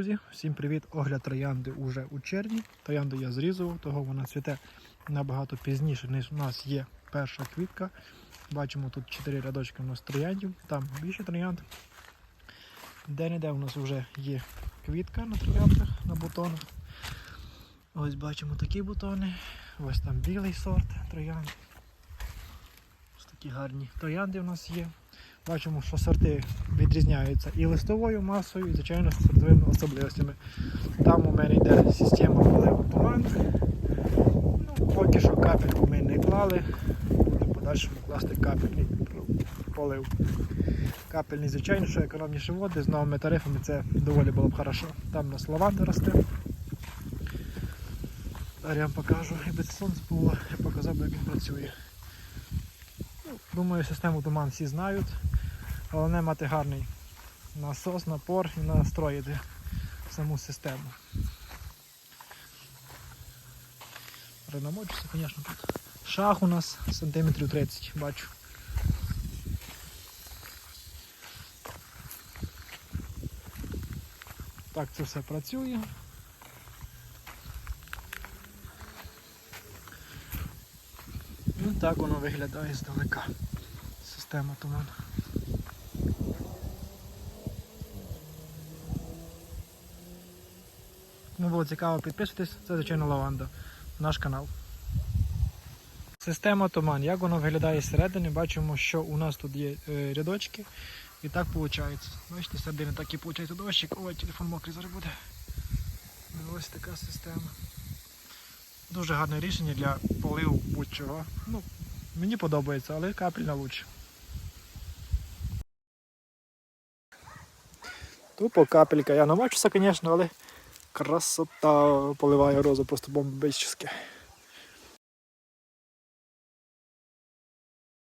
Друзі, всім привіт! Огляд троянди уже у червні. Троянду я зрізував, того вона цвіте набагато пізніше, ніж у нас є перша квітка. Бачимо тут 4 рядочки у нас трояндів, там більше троянд. Де-не-де у нас вже є квітка на трояндах, на бутонах. Ось бачимо такі бутони. Ось там білий сорт троянд. Ось такі гарні троянди у нас є. Бачимо, що сорти відрізняються і листовою масою, і, звичайно, сортовими особливостями. Там у мене йде система поливу туман. Ну, поки що капельку ми не клали, будемо в подальшому класти капельний полив. Капельний, звичайно, що економніше води з новими тарифами це доволі було б хорошо. Там у нас лаванда росте. Зараз я вам покажу, якби це сонце було, я показав як він працює. Думаю, систему туман всі знають. Головне мати гарний насос, напор і настроїти саму систему. Ренамочуся, звісно, тут. Шах у нас сантиметрів 30, бачу. Так це все працює. Ну так воно виглядає здалека. Система туману. Кому було цікаво, підписуйтесь, це звичайно лаванда, наш канал. Система туман. Як воно виглядає зсередини, бачимо, що у нас тут є е, рядочки. І так виходить. Бачите, середини так і виходить дощик. Ой, телефон мокрий зараз буде. Ну, Ось така система. Дуже гарне рішення для поливу будь-чого. Ну, мені подобається, але капельна лучше. Тупо капелька. Я намачуся, звісно, але красота поливає розу просто бомбически.